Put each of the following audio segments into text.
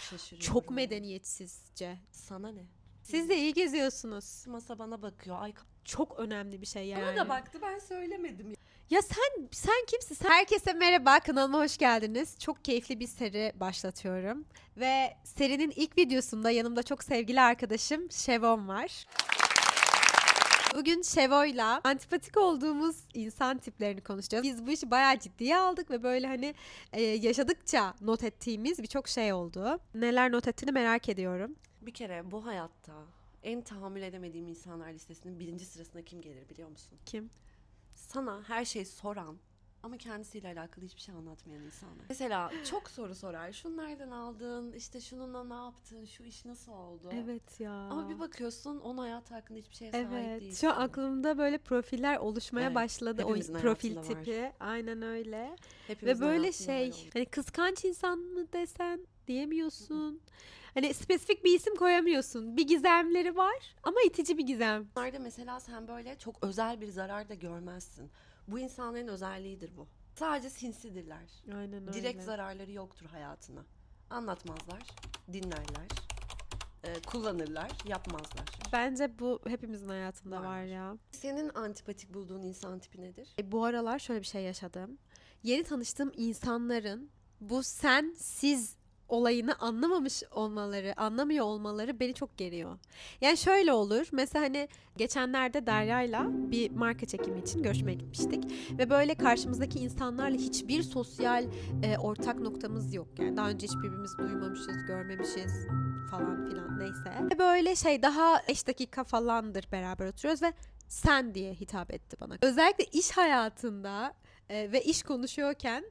Şaşırıyorum. Çok medeniyetsizce. Sana ne? Siz de iyi geziyorsunuz. Masa bana bakıyor. Ay Çok önemli bir şey yani. bana da baktı ben söylemedim. ya. Sen sen kimsin? Sen... Herkese merhaba kanalıma hoş geldiniz. Çok keyifli bir seri başlatıyorum. Ve serinin ilk videosunda yanımda çok sevgili arkadaşım Şevon var. Bugün Şevo'yla antipatik olduğumuz insan tiplerini konuşacağız. Biz bu işi bayağı ciddiye aldık ve böyle hani e, yaşadıkça not ettiğimiz birçok şey oldu. Neler not ettiğini merak ediyorum. Bir kere bu hayatta en tahammül edemediğim insanlar listesinin birinci sırasına kim gelir biliyor musun? Kim? Sana her şeyi soran ama kendisiyle alakalı hiçbir şey anlatmayan insanlar. Mesela çok soru sorar. Şunu nereden aldın? İşte şununla ne yaptın? Şu iş nasıl oldu? Evet ya. Ama bir bakıyorsun onun hayatı hakkında hiçbir şeye sahip Evet. değilsin. Şu an aklımda böyle profiller oluşmaya Evet, başladı. O profil hayatında var. tipi. Aynen öyle. Hepimizin Ve böyle şey, hani kıskanç insan mı desen diyemiyorsun. Hani spesifik bir isim koyamıyorsun. Bir gizemleri var ama itici bir gizem. Bunlarda mesela sen böyle çok özel bir zarar da görmezsin. Bu insanların özelliğidir bu. Sadece sinsidirler. Aynen öyle. Direkt zararları yoktur hayatına. Anlatmazlar, dinlerler, e, kullanırlar, yapmazlar. Bence bu hepimizin hayatında var Var. ya. Senin antipatik bulduğun insan tipi nedir? E, bu aralar şöyle bir şey yaşadım. Yeni tanıştığım insanların bu sen siz olayını anlamamış olmaları, anlamıyor olmaları beni çok geriyor. Yani şöyle olur. Mesela hani geçenlerde Derya'yla bir marka çekimi için görüşmeye gitmiştik ve böyle karşımızdaki insanlarla hiçbir sosyal e, ortak noktamız yok. Yani daha önce hiç birbirimizi duymamışız, görmemişiz falan filan neyse. Ve böyle şey daha 5 dakika falandır beraber oturuyoruz ve sen diye hitap etti bana. Özellikle iş hayatında e, ve iş konuşuyorken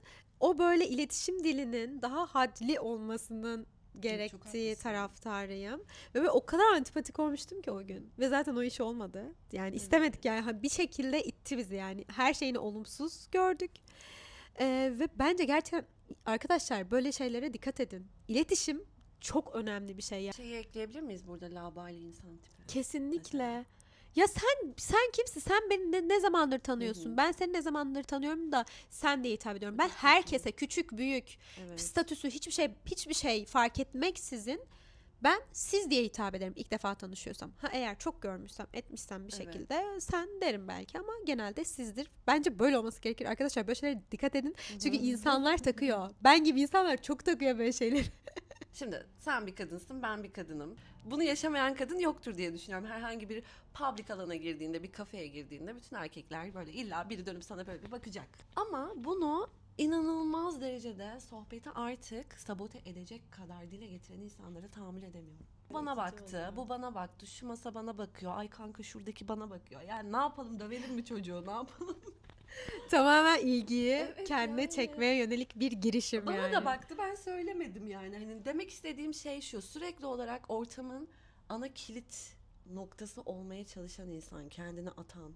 o böyle iletişim dilinin daha hadli olmasının gerektiği taraftarıyım. Ve o kadar antipatik olmuştum ki o gün. Ve zaten o iş olmadı. Yani istemedik yani bir şekilde itti bizi yani. Her şeyini olumsuz gördük. E, ve bence gerçekten arkadaşlar böyle şeylere dikkat edin. İletişim çok önemli bir şey. Yani. Şeyi ekleyebilir miyiz burada labali insan tipi? Kesinlikle. Ya sen sen kimsin? Sen beni ne, ne zamandır tanıyorsun? Hı hı. Ben seni ne zamandır tanıyorum da sen diye hitap ediyorum. Ben herkese küçük büyük Evet. statüsü hiçbir şey hiçbir şey fark etmeksizin ben siz diye hitap ederim ilk defa tanışıyorsam. Ha eğer çok görmüşsem, etmişsem bir Evet. şekilde sen derim belki ama genelde sizdir. Bence böyle olması gerekir. Arkadaşlar böyle şeylere dikkat edin. Çünkü insanlar takıyor. Ben gibi insanlar çok takıyor böyle şeyleri. Şimdi sen bir kadınsın, ben bir kadınım. Bunu yaşamayan kadın yoktur diye düşünüyorum. Herhangi bir public alana girdiğinde, bir kafeye girdiğinde bütün erkekler böyle illa biri dönüp sana böyle bir bakacak. Ama bunu inanılmaz derecede sohbeti artık sabote edecek kadar dile getiren insanlara tahammül edemiyorum. Bu Bana baktı, bu bana baktı, şu masa bana bakıyor, ay kanka şuradaki bana bakıyor. Yani ne yapalım dövelim mi çocuğu, ne yapalım? Tamamen ilgiyi Evet, kendine yani. çekmeye yönelik bir girişim Bana yani. da baktı ben söylemedim yani. Hani demek istediğim şey şu. Sürekli olarak ortamın ana kilit noktası olmaya çalışan insan, kendini atan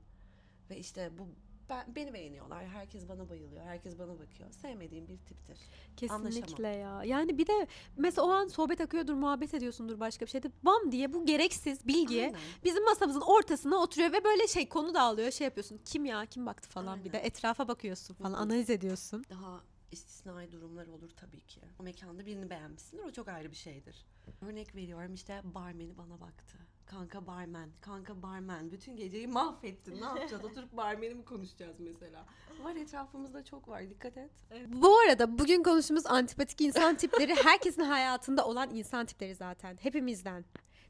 ve işte bu ben, beni beğeniyorlar. Herkes bana bayılıyor. Herkes bana bakıyor. Sevmediğim bir tiptir. Kesinlikle ya. Yani bir de mesela o an sohbet akıyordur, muhabbet ediyorsundur başka bir şeyde. Bam diye bu gereksiz bilgi Aynen. bizim masamızın ortasına oturuyor ve böyle şey konu dağılıyor. Şey yapıyorsun. Kim ya? Kim baktı falan bir de Aynen. etrafa bakıyorsun falan. Hı hı. Analiz ediyorsun. Daha istisnai durumlar olur tabii ki. O mekanda birini beğenmişsindir. O çok ayrı bir şeydir. Örnek veriyorum işte barmeni bana baktı. Kanka barmen, kanka barmen. Bütün geceyi mahvettin. Ne yapacağız? Oturup barmeni mi konuşacağız mesela? Var etrafımızda çok var. Dikkat et. Bu arada bugün konuştuğumuz antipatik insan tipleri herkesin hayatında olan insan tipleri zaten. Hepimizden.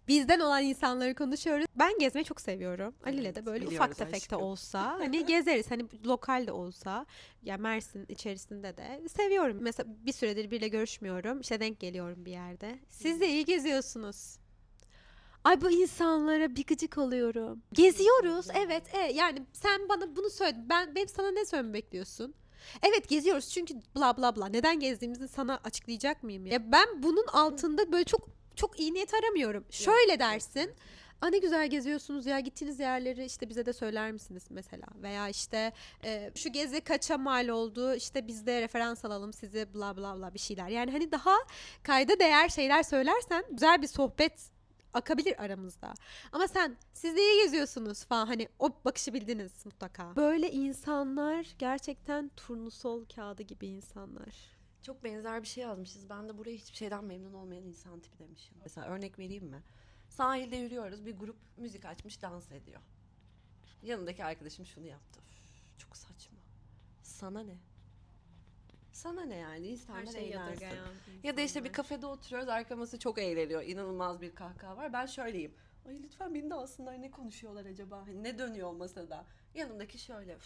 Bizden olan insanları konuşuyoruz. Ben gezmeyi çok seviyorum. Ali ile de Evet, böyle ufak tefek de olsa hani gezeriz. Hani lokal de olsa ya Mersin içerisinde de seviyorum. Mesela bir süredir biriyle görüşmüyorum. İşte denk geliyorum bir yerde. Siz de iyi geziyorsunuz. Ay bu insanlara bir gıcık oluyorum. Geziyoruz evet. E, yani sen bana bunu söyledin. Ben benim sana ne söylememi bekliyorsun? Evet geziyoruz çünkü bla bla bla. Neden gezdiğimizi sana açıklayacak mıyım ya? Ya ben bunun altında böyle çok çok iyi niyet aramıyorum. Şöyle dersin. Aa ne güzel geziyorsunuz ya gittiğiniz yerleri işte bize de söyler misiniz mesela veya işte e, şu gezi kaça mal oldu işte biz de referans alalım sizi bla bla bla bir şeyler yani hani daha kayda değer şeyler söylersen güzel bir sohbet akabilir aramızda. Ama sen siz de iyi geziyorsunuz falan hani o bakışı bildiniz mutlaka. Böyle insanlar gerçekten turnusol kağıdı gibi insanlar. Çok benzer bir şey yazmışız. Ben de buraya hiçbir şeyden memnun olmayan insan tipi demişim. Mesela örnek vereyim mi? Sahilde yürüyoruz. Bir grup müzik açmış dans ediyor. Yanındaki arkadaşım şunu yaptı. Üf, çok saçma. Sana ne? Sana ne yani? İnsanlar Her şeyi eğlensin. yadırgayan Ya da işte bir insanlar. kafede oturuyoruz. Arka masa çok eğleniyor. İnanılmaz bir kahkaha var. Ben şöyleyim. Ay lütfen beni de alsınlar. Ne konuşuyorlar acaba? Hani ne dönüyor masada? Yanımdaki şöyle. "Üf,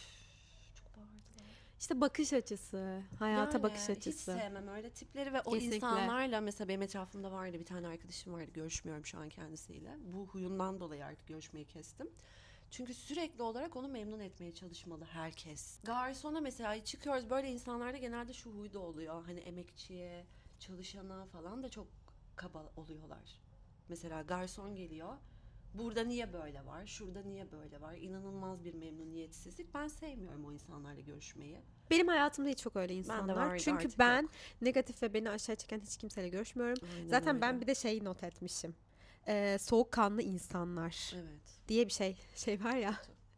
çok bağırdılar. İşte bakış açısı, hayata Yani bakış Hiç açısı. sevmem öyle tipleri ve o Kesinlikle. insanlarla mesela benim etrafımda vardı bir tane arkadaşım vardı görüşmüyorum şu an kendisiyle. Bu huyundan dolayı artık görüşmeyi kestim. Çünkü sürekli olarak onu memnun etmeye çalışmalı herkes. Garsona mesela çıkıyoruz böyle insanlarda genelde şu huyda oluyor. Hani emekçiye, çalışana falan da çok kaba oluyorlar. Mesela garson geliyor. Burada niye böyle var? Şurada niye böyle var? İnanılmaz bir memnuniyetsizlik. Ben sevmiyorum o insanlarla görüşmeyi. Benim hayatımda hiç çok öyle insanlar. vardı, Çünkü artık ben yok. negatif ve beni aşağı çeken hiç kimseyle görüşmüyorum. Aynen Zaten ben öyle. bir de şey not etmişim. Ee, soğukkanlı insanlar Evet. diye bir şey şey var ya.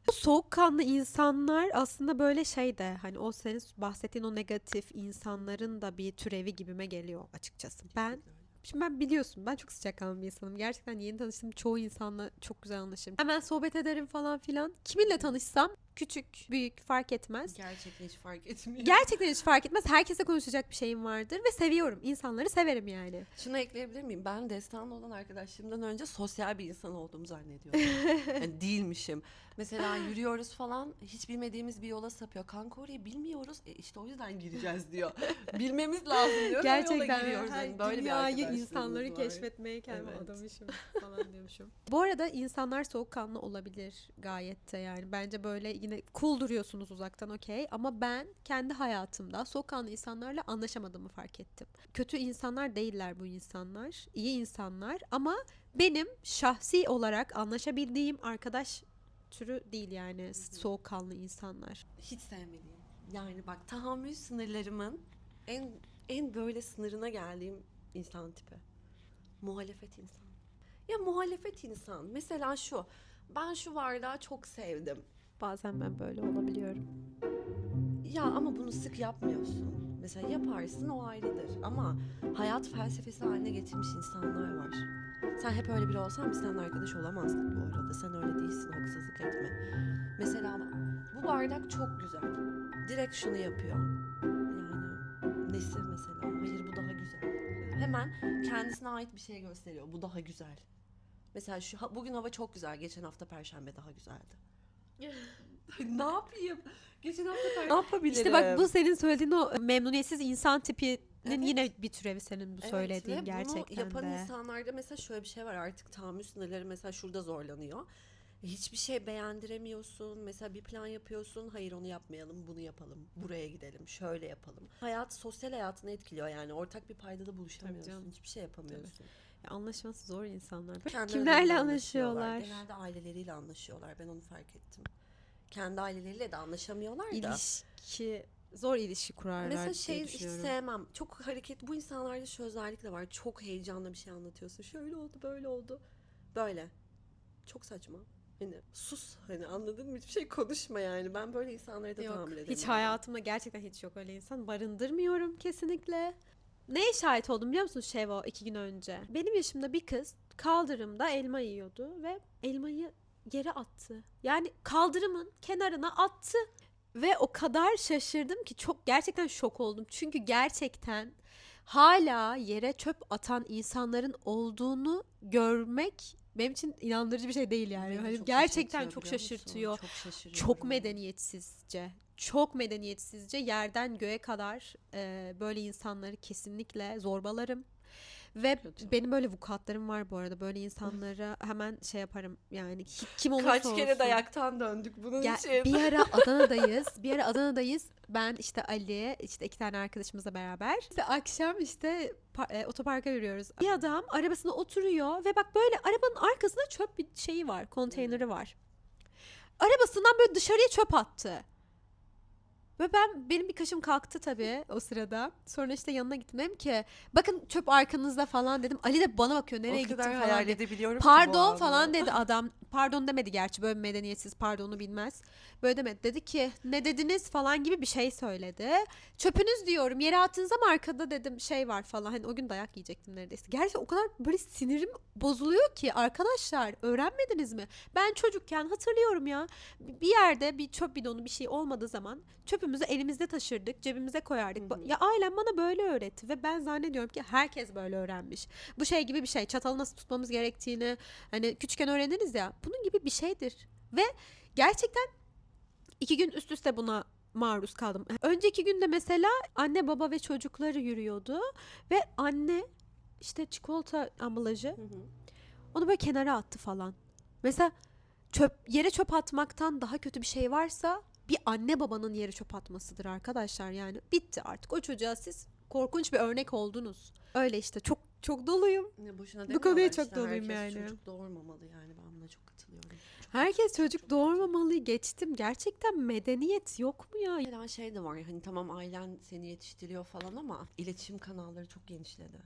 Bu soğukkanlı insanlar aslında böyle şey de hani o senin bahsettiğin o negatif insanların da bir türevi gibime geliyor açıkçası. Ben Şimdi ben biliyorsun ben çok sıcakkanlı bir insanım. Gerçekten yeni tanıştığım çoğu insanla çok güzel anlaşırım. Hemen sohbet ederim falan filan. Kiminle tanışsam küçük, büyük fark etmez. Gerçekten hiç fark etmiyor. Gerçekten hiç fark etmez. Herkese konuşacak bir şeyim vardır ve seviyorum. İnsanları severim yani. Şunu ekleyebilir miyim? Ben Destan'la olan arkadaşlığımdan önce sosyal bir insan olduğumu zannediyordum. yani değilmişim. Mesela yürüyoruz falan hiç bilmediğimiz bir yola sapıyor. Kanka orayı bilmiyoruz. E işte o yüzden gireceğiz diyor. Bilmemiz lazım diyor. yola giriyoruz. Yani böyle bir dünyayı arkadaşlığımız insanları var. keşfetmeye kendimi Evet. adamışım falan diyormuşum. Bu arada insanlar soğukkanlı olabilir gayet de yani. Bence böyle yine cool duruyorsunuz uzaktan okey. Ama ben kendi hayatımda soğukkanlı insanlarla anlaşamadığımı fark ettim. Kötü insanlar değiller bu insanlar. iyi insanlar ama benim şahsi olarak anlaşabildiğim arkadaş türü değil yani soğukkanlı insanlar. Hiç sevmediğim. Yani bak tahammül sınırlarımın en en böyle sınırına geldiğim insan tipi. Muhalefet insan. Ya muhalefet insan. Mesela şu. Ben şu varlığı çok sevdim. Bazen ben böyle olabiliyorum. Ya ama bunu sık yapmıyorsun. Mesela yaparsın o ayrıdır. Ama hayat felsefesi haline getirmiş insanlar var. Sen hep öyle biri olsan biz seninle arkadaş olamazdık bu arada. Sen öyle değilsin haksızlık etme. Mesela bu bardak çok güzel. Direkt şunu yapıyor. Yani nesi mesela? Hayır bu daha güzel. Hemen kendisine ait bir şey gösteriyor. Bu daha güzel. Mesela şu bugün hava çok güzel. Geçen hafta perşembe daha güzeldi. Ne yapayım? Geçen hafta ne yapabilirim? İşte bak bu senin söylediğin o memnuniyetsiz insan tipinin Evet. yine bir türevi senin bu Evet, söylediğin ve gerçekten bunu yapan de. insanlarda mesela şöyle bir şey var artık tahammül sınırları mesela şurada zorlanıyor. Hiçbir şey beğendiremiyorsun. Mesela bir plan yapıyorsun. Hayır onu yapmayalım, bunu yapalım. Buraya gidelim, şöyle yapalım. Hayat sosyal hayatını etkiliyor yani. Ortak bir paydada buluşamıyorsun. canım. Hiçbir şey yapamıyorsun. Anlaşması zor insanlar. Böyle Kendi Kimlerle anlaşıyorlar? Genelde aileleriyle anlaşıyorlar. Ben onu fark ettim. Kendi aileleriyle de anlaşamıyorlar da. İlişki zor ilişki kurarlar Mesela şey hiç sevmem. Çok hareket bu insanlarda şu özellik de var. Çok heyecanlı bir şey anlatıyorsun. Şöyle oldu, böyle oldu. Böyle. Çok saçma. Hani sus hani anladın mı? Hiçbir şey konuşma yani. Ben böyle insanlara da Yok, tahammül edemiyorum. hiç hayatımda gerçekten hiç yok öyle insan. Barındırmıyorum kesinlikle. Neye şahit oldum biliyor musun Şevo iki gün önce? Benim yaşımda bir kız kaldırımda elma yiyordu ve elmayı yere attı. Yani kaldırımın kenarına attı. Ve o kadar şaşırdım ki çok gerçekten şok oldum. Çünkü gerçekten hala yere çöp atan insanların olduğunu görmek benim için inandırıcı bir şey değil yani. Hani gerçekten şaşırtıyor çok şaşırtıyor. Çok. Çok medeniyetsizce. Çok medeniyetsizce yerden göğe kadar e, böyle insanları kesinlikle zorbalarım. Ve Kötü. benim böyle vukuatlarım var bu arada. Böyle insanlara hemen şey yaparım yani ki- kim olursa Kaç olsun. kere dayaktan döndük bunun Gel- için. bir ara Adana'dayız. Bir ara Adana'dayız. Ben işte Ali, işte iki tane arkadaşımızla beraber. İşte akşam işte e, otoparka yürüyoruz. Bir adam arabasına oturuyor ve bak böyle arabanın arkasında çöp bir şeyi var, konteyneri var. Arabasından böyle dışarıya çöp attı. Ve ben benim bir kaşım kalktı tabii o sırada. Sonra işte yanına gittim dedim ki bakın çöp arkanızda falan dedim. Ali de bana bakıyor nereye gittin falan hayal diye. edebiliyorum ki bu Pardon falan dedi adam. Pardon demedi gerçi böyle medeniyetsiz pardonu bilmez. Böyle demedi. Dedi ki ne dediniz falan gibi bir şey söyledi. Çöpünüz diyorum yere attınız ama arkada dedim şey var falan. Hani o gün dayak yiyecektim neredeyse. Gerçi o kadar böyle sinirim bozuluyor ki arkadaşlar öğrenmediniz mi? Ben çocukken hatırlıyorum ya bir yerde bir çöp bidonu bir şey olmadığı zaman çöpümüzü elimizde taşırdık cebimize koyardık. Hı hı. Ya ailem bana böyle öğretti ve ben zannediyorum ki herkes böyle öğrenmiş. Bu şey gibi bir şey çatalı nasıl tutmamız gerektiğini hani küçükken öğreniriz ya bunun gibi bir şeydir. Ve gerçekten iki gün üst üste buna maruz kaldım. Önceki günde mesela anne baba ve çocukları yürüyordu ve anne işte çikolata ambalajı Hı hı. onu böyle kenara attı falan. Mesela çöp yere çöp atmaktan daha kötü bir şey varsa bir anne babanın yere çöp atmasıdır arkadaşlar yani. Bitti artık o çocuğa siz korkunç bir örnek oldunuz. Öyle işte çok çok doluyum. Ne boşuna Bu konuya çok işte, doluyum herkes yani. çocuk doğurmamalı yani ben buna çok katılıyorum. Herkes çocuk doğurmamalı geçtim. Gerçekten medeniyet yok mu ya? Mesela şey de var hani tamam ailen seni yetiştiriyor falan ama iletişim kanalları çok genişledi.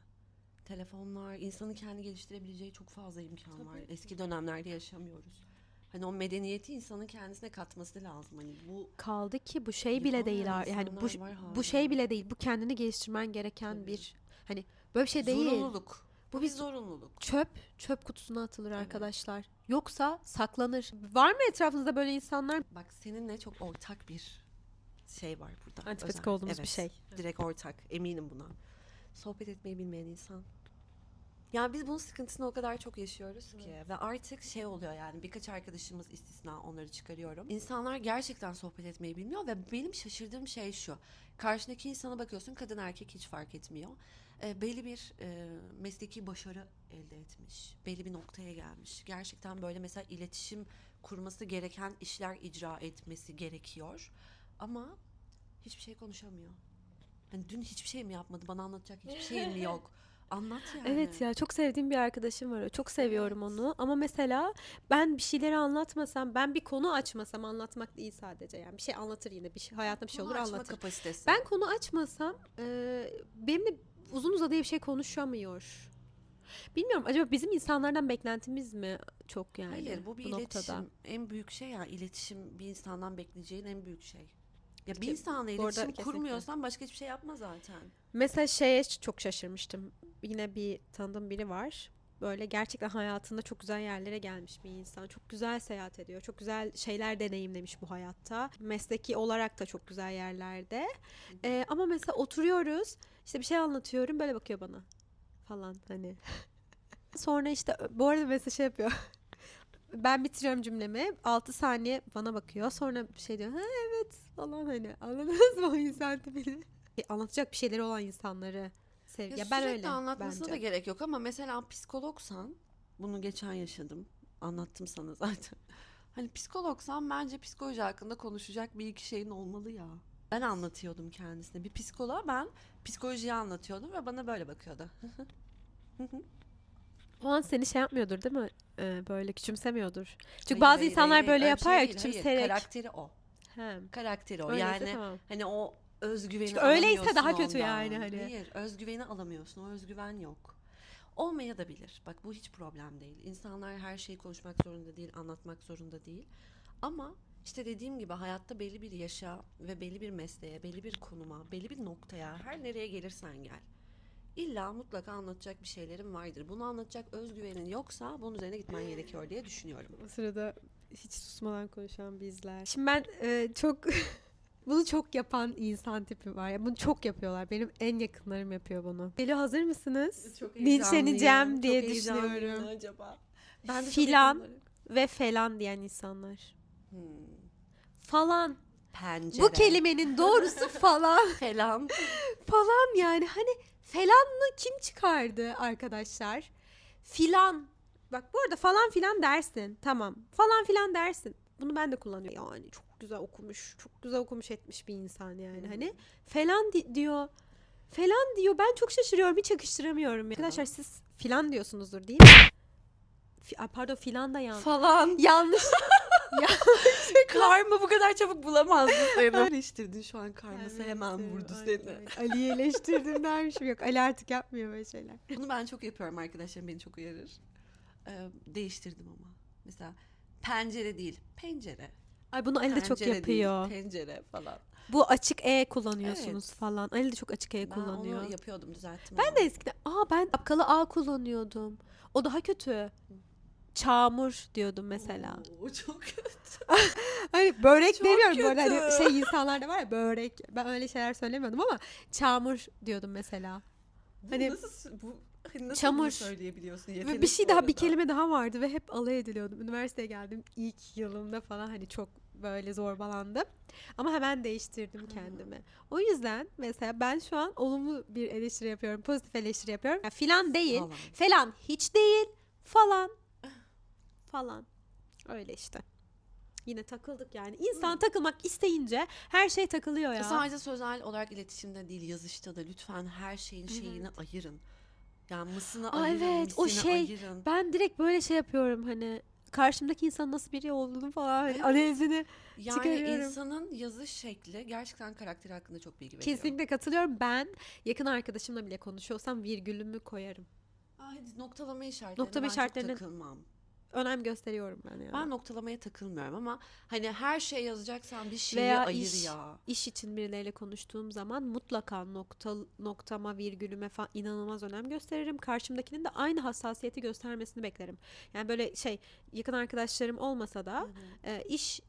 Telefonlar, insanın kendi geliştirebileceği çok fazla imkan var. Eski dönemlerde yaşamıyoruz. Hani o medeniyeti insanın kendisine katması lazım. Hani bu Kaldı ki bu şey bile değil yani bu bu şey bile değil. Bu kendini geliştirmen gereken Tabii. bir hani böyle bir şey değil. zorunluluk. Bu bir bir zorunluluk. Çöp çöp kutusuna atılır Evet. arkadaşlar. Yoksa saklanır. Var mı etrafınızda böyle insanlar? Bak seninle çok ortak bir şey var burada. Antipatik olduğumuz bir Evet, şey. Direkt ortak. Eminim buna. Sohbet etmeyi bilmeyen insan. Ya biz bunun sıkıntısını o kadar çok yaşıyoruz ki ve artık şey oluyor yani birkaç arkadaşımız istisna onları çıkarıyorum. İnsanlar gerçekten sohbet etmeyi bilmiyor ve benim şaşırdığım şey şu. Karşındaki insana bakıyorsun kadın erkek hiç fark etmiyor. E, belli bir e, mesleki başarı elde etmiş. Belli bir noktaya gelmiş. Gerçekten böyle mesela iletişim kurması gereken işler icra etmesi gerekiyor. Ama hiçbir şey konuşamıyor. Hani dün hiçbir şey mi yapmadı? Bana anlatacak hiçbir şey mi yok? Anlat yani. Evet ya çok sevdiğim bir arkadaşım var. Çok seviyorum Evet. onu. Ama mesela ben bir şeyleri anlatmasam, ben bir konu açmasam anlatmak değil sadece. Yani bir şey anlatır yine. Bir şey hayatında bir şey Konu olur anlatır. kapasitesi. Ben konu açmasam e, benimle uzun uzadıya bir şey konuşamıyor. Bilmiyorum acaba bizim insanlardan beklentimiz mi çok yani Hayır bu bir bu iletişim. noktada? En büyük şey ya iletişim bir insandan bekleyeceğin en büyük şey. Ya bir insanla bu arada iletişim kesinlikle. kurmuyorsan başka hiçbir şey yapma zaten. Mesela şeye çok şaşırmıştım. Yine bir tanıdığım biri var. Böyle gerçekten hayatında çok güzel yerlere gelmiş bir insan. Çok güzel seyahat ediyor. Çok güzel şeyler deneyimlemiş bu hayatta. Mesleki olarak da çok güzel yerlerde. Ee, ama mesela oturuyoruz. işte bir şey anlatıyorum. Böyle bakıyor bana. Falan hani. Sonra işte bu arada mesela şey yapıyor. Ben bitiriyorum cümlemi. 6 saniye bana bakıyor. Sonra bir şey diyor. Ha evet falan hani. Anladınız mı o insan tipini? E, Anlatacak bir şeyleri olan insanları sev. Ya, Ya, ben öyle anlatmasına bence. da gerek yok ama mesela psikologsan bunu geçen yaşadım. Anlattım sana zaten. Hani psikologsan bence psikoloji hakkında konuşacak bir iki şeyin olmalı ya. Ben anlatıyordum kendisine. Bir psikoloğa ben psikolojiyi anlatıyordum ve bana böyle bakıyordu. O an seni şey yapmıyordur değil mi? Ee, böyle küçümsemiyordur. Çünkü Hayır, bazı hayır, insanlar hayır, böyle öyle bir şey yapar ya değil, hayır. küçümseyerek. Karakteri o. He. Karakteri o. Öyleyse yani tamam. hani o özgüveni Çünkü öyleyse alamıyorsun daha kötü ondan. yani hani. Hayır, özgüveni alamıyorsun. O özgüven yok. Olmaya da bilir. Bak bu hiç problem değil. İnsanlar her şeyi konuşmak zorunda değil, anlatmak zorunda değil. Ama işte dediğim gibi hayatta belli bir yaşa ve belli bir mesleğe, belli bir konuma, belli bir noktaya, her nereye gelirsen gel. İlla mutlaka anlatacak bir şeylerin vardır. Bunu anlatacak özgüvenin yoksa bunun üzerine gitmen gerekiyor diye düşünüyorum. O sırada hiç susmadan konuşan bizler. Şimdi ben e, çok bunu çok yapan insan tipi var. ya bunu çok yapıyorlar. Benim en yakınlarım yapıyor bunu. Geliyor hazır mısınız? Çok Linçleneceğim diye Çok düşünüyorum. Acaba. Ben de Filan. Ve falan diyen insanlar. Hmm. Falan. Pencere. Bu kelimenin doğrusu falan. falan. falan yani hani falanlı kim çıkardı arkadaşlar? Filan. Bak bu arada falan filan dersin. Tamam. Falan filan dersin. Bunu ben de kullanıyorum. Yani çok güzel okumuş. Çok güzel okumuş etmiş bir insan yani. Hani falan di- diyor. Falan diyor. Ben çok şaşırıyorum. Hiç yakıştıramıyorum. Arkadaşlar siz filan diyorsunuzdur değil mi? Ay, pardon filan da yanlış. falan. yanlış. Ya, Karma bu kadar çabuk bulamazdı seni. Eleştirdin şu an karması Evet, hemen evet, vurdu aynen seni. öyle. Ali'yi eleştirdim dermişim. Yok Ali artık yapmıyor böyle şeyler. Bunu ben çok yapıyorum arkadaşlarım beni çok uyarır. Ee, değiştirdim ama. Mesela pencere değil, pencere. Ay bunu Ali de çok Pencere değil, yapıyor. tencere falan. Bu açık E kullanıyorsunuz Evet. falan. Ali de çok açık E Ben kullanıyor. onu yapıyordum, düzelttim. Ben ama. de eskiden aa ben apkalı A kullanıyordum. O daha kötü. Çamur diyordum mesela. Oo, çok kötü. Hani börek Çok demiyorum böyle hani kötü. şey insanlarda var ya börek. Ben öyle şeyler söylemiyordum ama çamur diyordum mesela. Bu Hani- nasıl, bu, hani nasıl Çamur. söyleyebiliyorsun? Ve bir şey daha bir kelime daha vardı ve hep alay ediliyordum. Üniversiteye geldim ilk yılımda falan hani çok böyle zorbalandım. Ama hemen değiştirdim kendimi. O yüzden mesela ben şu an olumlu bir eleştiri yapıyorum. Pozitif eleştiri yapıyorum. Ya filan değil. Falan. Falan hiç değil. Falan. Falan. Öyle işte. Yine takıldık yani. İnsan takılmak isteyince her şey takılıyor ya. Sadece sözel olarak iletişimde değil, yazışta da lütfen her şeyin şeyini ayırın. Yani mısını Aa, ayırın, evet, o şey- ayırın. Ben direkt böyle şey yapıyorum hani karşımdaki insan nasıl biri olduğunu falan hani analizini Yani çıkarıyorum. insanın yazış şekli gerçekten karakteri hakkında çok bilgi veriyor. kesinlikle katılıyorum. Ben yakın arkadaşımla bile konuşuyorsam virgülümü koyarım. Ay, noktalama işaretlerine Noktalama ben işaretlerine- çok takılmam. Önem gösteriyorum ben yani. Ben noktalamaya takılmıyorum ama hani her şey yazacaksan bir şeyi Veya ayır iş. ya. İş için birileriyle konuştuğum zaman mutlaka nokta, noktama, virgülüme falan inanılmaz önem gösteririm. Karşımdakinin de aynı hassasiyeti göstermesini beklerim. Yani böyle şey yakın arkadaşlarım olmasa da e, iş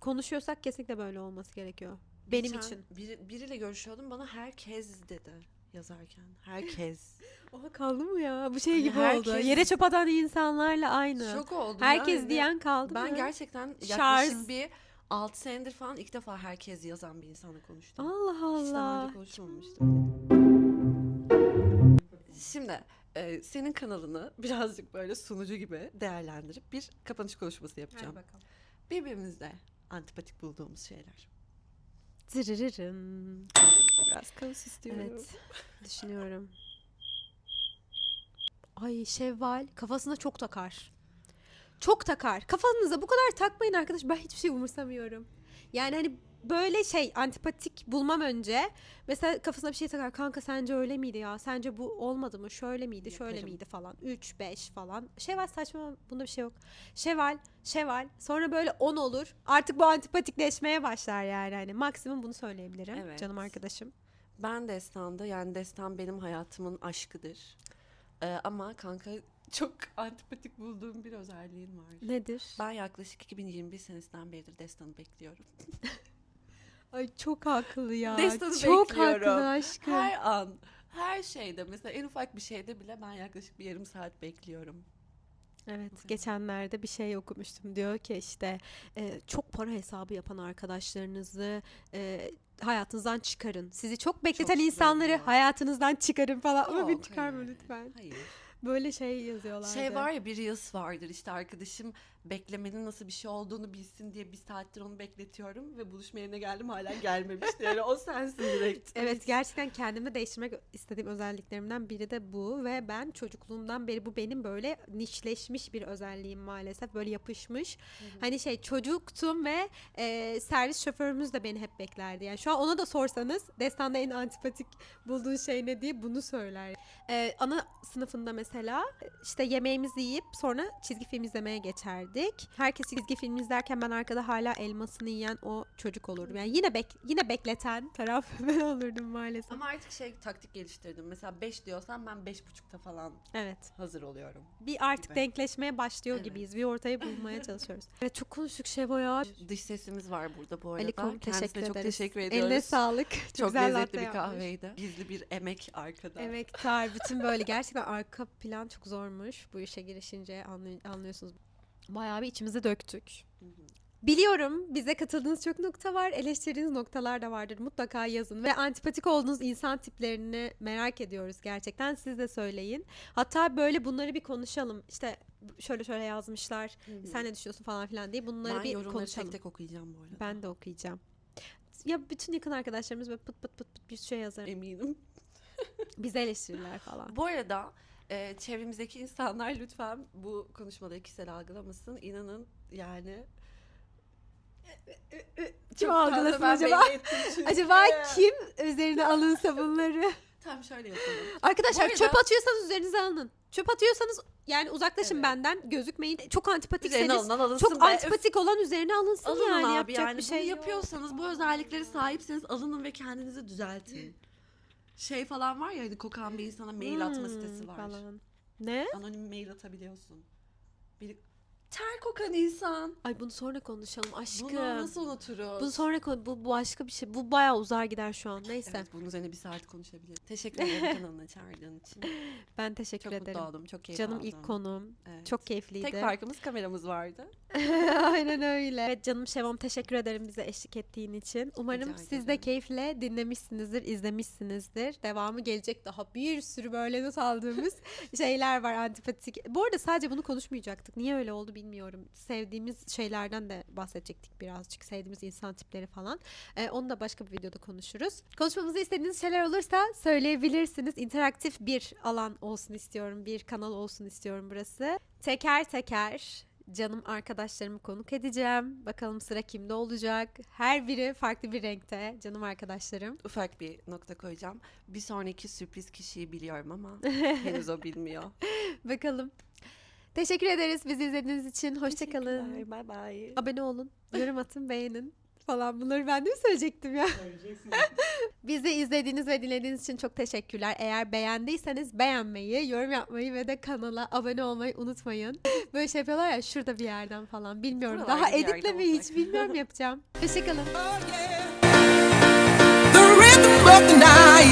konuşuyorsak kesinlikle böyle olması gerekiyor. Benim Geçen için. biri- biriyle görüşüyordum bana herkes dedi yazarken. Herkes. Oha kaldı mı ya? Bu şey Hani gibi oldu. herkes- Yere çöp atan insanlarla aynı. Şok oldum. Herkes yani. diyen kaldı Ben mı? gerçekten Şarj. yaklaşık bir 6 senedir falan ilk defa herkes yazan bir insanla konuştum. Allah Hiç daha Allah. önce konuşmamıştım. Şimdi e, senin kanalını birazcık böyle sunucu gibi değerlendirip bir kapanış konuşması yapacağım. bakalım. Birbirimizde antipatik bulduğumuz şeyler. Zırırırın. Biraz kaos istiyorum. Evet. Düşünüyorum. Ay Şevval kafasına çok takar. Çok takar. Kafanıza bu kadar takmayın arkadaş. Ben hiçbir şey umursamıyorum. Yani hani böyle şey antipatik bulmam önce mesela kafasına bir şey takar. Kanka sence öyle miydi ya? Sence bu olmadı mı? Şöyle miydi? Şöyle Yaparım. miydi falan. 3 5 falan. Şevval saçma bunda bir şey yok. Şevval, Şevval. Sonra böyle 10 olur. Artık bu antipatikleşmeye başlar yani. Hani maksimum bunu söyleyebilirim Evet. canım arkadaşım. Ben Destan'da yani Destan benim hayatımın aşkıdır. Ee, ama kanka çok antipatik bulduğum bir özelliğin var. Nedir? Ben yaklaşık 2021 senesinden beridir Destan'ı bekliyorum. Ay çok haklı ya. Destan'ı çok bekliyorum. haklı aşkım. Her an, her şeyde mesela en ufak bir şeyde bile ben yaklaşık bir yarım saat bekliyorum. Evet, geçenlerde bir şey okumuştum. Diyor ki işte e, çok para hesabı yapan arkadaşlarınızı e, hayatınızdan çıkarın. Sizi çok bekleten Çok insanları söylüyor. hayatınızdan çıkarın falan. Ama beni çıkarma hayır. lütfen. Hayır. Böyle şey yazıyorlardı. Şey var ya bir Reels vardır işte arkadaşım beklemenin nasıl bir şey olduğunu bilsin diye bir saattir onu bekletiyorum ve buluşma yerine geldim hala gelmemişti. Yani o sensin direkt. Evet gerçekten kendimi değiştirmek istediğim özelliklerimden biri de bu ve ben çocukluğumdan beri bu benim böyle nişleşmiş bir özelliğim maalesef böyle yapışmış. Hani şey çocuktum ve e, servis şoförümüz de beni hep beklerdi. Yani şu an ona da sorsanız Destan'da en antipatik bulduğun şey ne diye bunu söyler. E, ana sınıfında mesela işte yemeğimizi yiyip sonra çizgi film izlemeye geçerdik. Herkes çizgi film izlerken ben arkada hala elmasını yiyen o çocuk olurdum. Yani yine bek yine bekleten taraf ben olurdum maalesef. Ama artık şey taktik geliştirdim. Mesela 5 diyorsan ben 5.30'da falan Evet. hazır oluyorum. Bir artık Gibi. denkleşmeye başlıyor Evet. gibiyiz. Bir ortayı bulmaya çalışıyoruz. Evet çok konuştuk Şevo ya. Dış sesimiz var burada bu arada. Alikom teşekkür çok ederiz. teşekkür ediyoruz. Eline sağlık. Çok, Çok güzel lezzetli bir yapmış. kahveydi. Gizli bir emek arkada. Emektar. Bütün böyle gerçekten arka plan çok zormuş. Bu işe girişince anlıyorsunuz. Bayağı bir içimize döktük. Hı hı. Biliyorum bize katıldığınız çok nokta var. Eleştirdiğiniz noktalar da vardır. Mutlaka yazın. Ve antipatik olduğunuz insan tiplerini merak ediyoruz gerçekten. Siz de söyleyin. Hatta böyle bunları bir konuşalım. İşte şöyle şöyle yazmışlar. Hı hı. Sen ne düşünüyorsun falan filan diye bunları ben bir yorumları konuşalım. tek tek okuyacağım bu arada. Ben de okuyacağım. Ya bütün yakın arkadaşlarımız böyle pıt pıt pıt pıt bir şey yazar. eminim. Bize eleştirirler falan. Bu arada e, çevremizdeki insanlar lütfen bu konuşmaları kişisel algılamasın. İnanın yani Çok algılasın acaba? Acaba kim üzerine alınsa bunları? Tam şöyle yapalım. Arkadaşlar Bu arada- çöp atıyorsanız üzerinize alın. Çöp atıyorsanız yani uzaklaşın Evet. benden. Gözükmeyin. Çok Üzerine antipatikseniz alınan alınsın çok be. antipatik olan üzerine alınsın Alının yani. abi Yapacak yani bir şey bunu yok. yapıyorsanız bu özelliklere sahipseniz alının ve kendinizi düzeltin. Şey falan var ya hani kokan bir insana mail atma Hmm, sitesi var. Falan. Ne? Anonim mail atabiliyorsun. Bir ter kokan insan. Ay bunu sonra konuşalım aşkım. Bunu nasıl unuturuz? Bunu sonra konu bu, bu başka bir şey. Bu bayağı uzar gider şu an. Neyse. Evet, bunun üzerine bir saat konuşabiliriz. Teşekkür ederim kanalına çağırdığın için. Ben teşekkür Çok ederim. mutlu oldum. Çok keyif Canım aldım. ilk konum. Evet. Çok keyifliydi. Tek farkımız kameramız vardı. Aynen öyle. Evet canım Şevam teşekkür ederim bize eşlik ettiğin için. Umarım siz de keyifle dinlemişsinizdir, izlemişsinizdir. Devamı gelecek daha bir sürü böyle not aldığımız şeyler var antipatik. Bu arada sadece bunu konuşmayacaktık. Niye öyle oldu bilmiyorum. Sevdiğimiz şeylerden de bahsedecektik birazcık. Sevdiğimiz insan tipleri falan. Ee, onu da başka bir videoda konuşuruz. Konuşmamızı istediğiniz şeyler olursa söyleyebilirsiniz. İnteraktif bir alan olsun istiyorum. Bir kanal olsun istiyorum burası. Teker teker canım arkadaşlarımı konuk edeceğim. Bakalım sıra kimde olacak. Her biri farklı bir renkte canım arkadaşlarım. Ufak bir nokta koyacağım. Bir sonraki sürpriz kişiyi biliyorum ama henüz o bilmiyor. Bakalım. Teşekkür ederiz bizi izlediğiniz için. Hoşçakalın. Bye bye. Abone olun, yorum atın, beğenin falan. Bunları ben de mi söyleyecektim ya? Bizi izlediğiniz ve dinlediğiniz için çok teşekkürler. Eğer beğendiyseniz beğenmeyi, yorum yapmayı ve de kanala abone olmayı unutmayın. Böyle şey yapıyorlar ya şurada bir yerden falan. Bilmiyorum. Daha editlemeyi hiç bilmiyorum yapacağım. Hoşçakalın. The rhythm of the night.